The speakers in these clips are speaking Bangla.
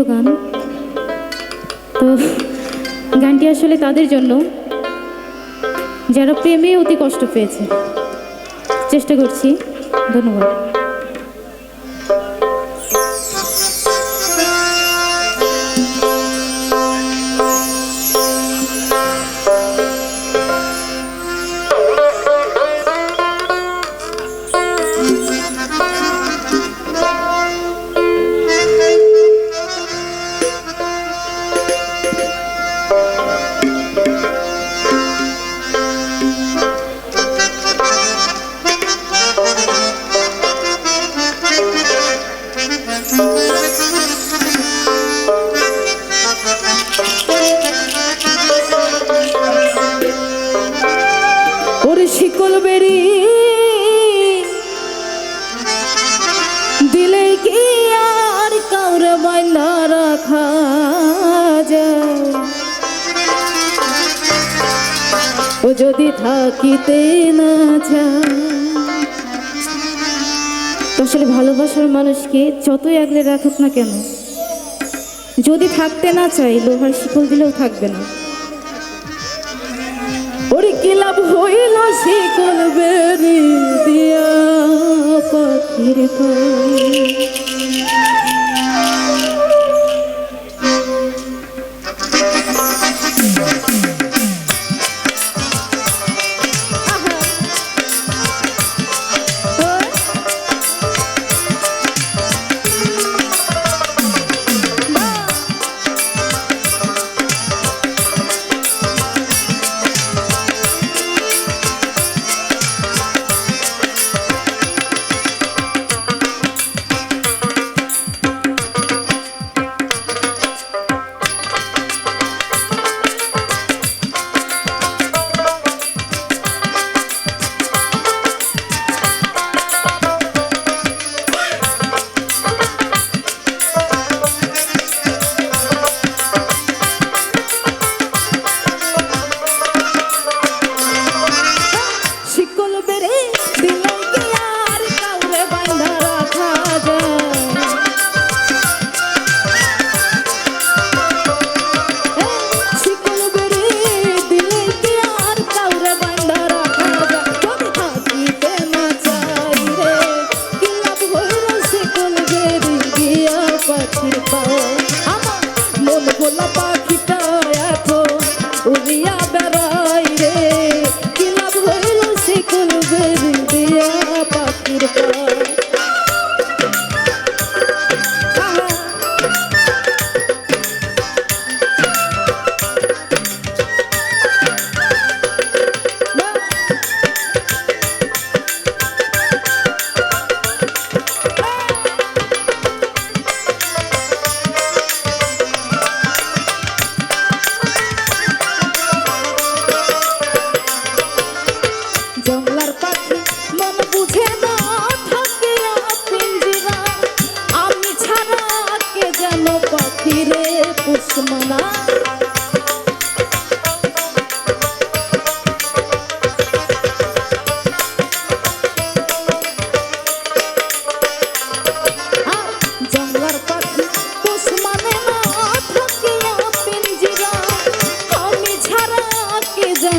প্রিয় গান। তো গানটি আসলে তাদের জন্য যারা প্রেমে অতি কষ্ট পেয়েছে। চেষ্টা করছি, ধন্যবাদ। যদি থাকিতে না চায় আসলে ভালোবাসার মানুষকে যতই আগলে রাখুক না কেন, যদি থাকতে না চাই লোহার শিকল দিলেও থাকবে না ওরে কি লাভ হইল শিকল বেরি দিয়া পাখির পায়ে।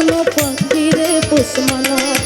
কে যেন পুষ পুষ্মনা